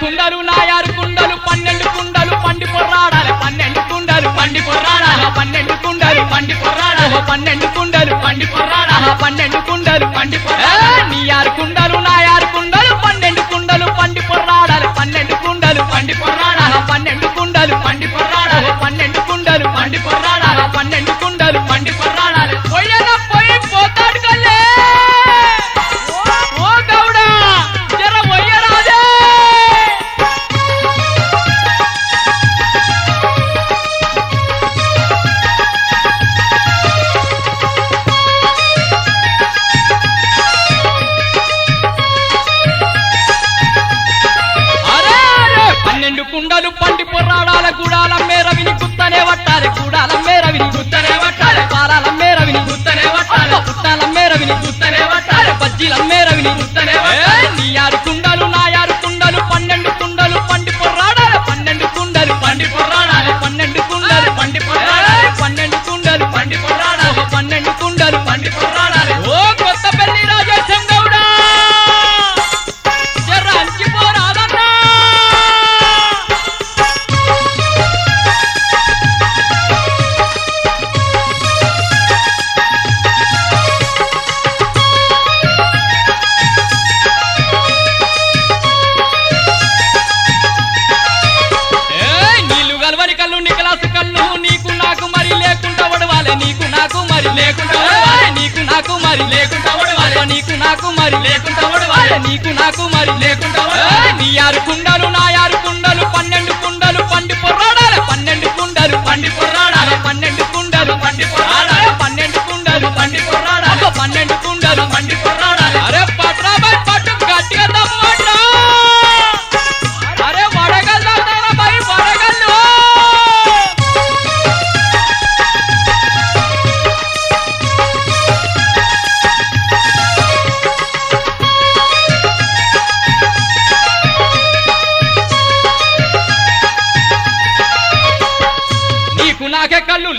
కుండలు నాయారు కుండలు పన్నెండు కుండలు పండి పొర్రాడాలి పన్నెండు కుండలు పండి పొర్రాడాలి పన్నెండు కుండలు పండి పొర్రాడాలి పన్నెండు కుండలు పండి పొర్రాడాలి పన్నెండు కుండలు పండి నీ ఆరు కుండలు నాయారు కుండలు పన్నెండు కుండలు పండి పొర్రాడాలి పన్నెండు కుండలు పండి పొర్రాడాలి పన్నెండు కుండలు పండి పొర్రాడాలి పన్నెండు కుండలు పండి పొర్రాడాలి కుండలు నీకు నాకు మరి లేకుండా నీకు నాకు మరి లేకుండా నీ ఆరు కుండలు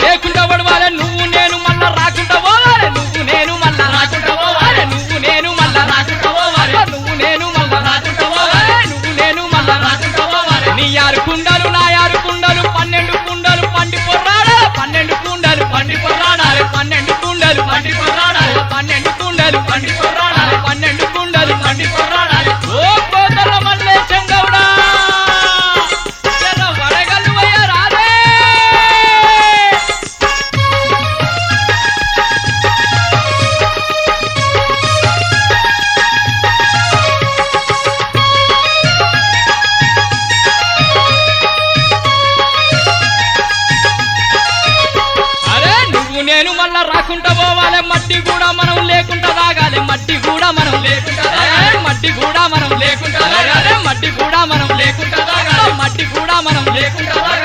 లేకుండా పడవాలి నువ్వు నేను మళ్ళా రాకుండా పోవాలే నువ్వు నేను మళ్ళా రాకుండా పోవాలి. మట్టి కూడా మనం లేకుండా రాగాలి మట్టి కూడా మనం లేకుండా మట్టి కూడా మనం లేకుండా మట్టి కూడా మనం లేకుండా మట్టి కూడా మనం లేకుండా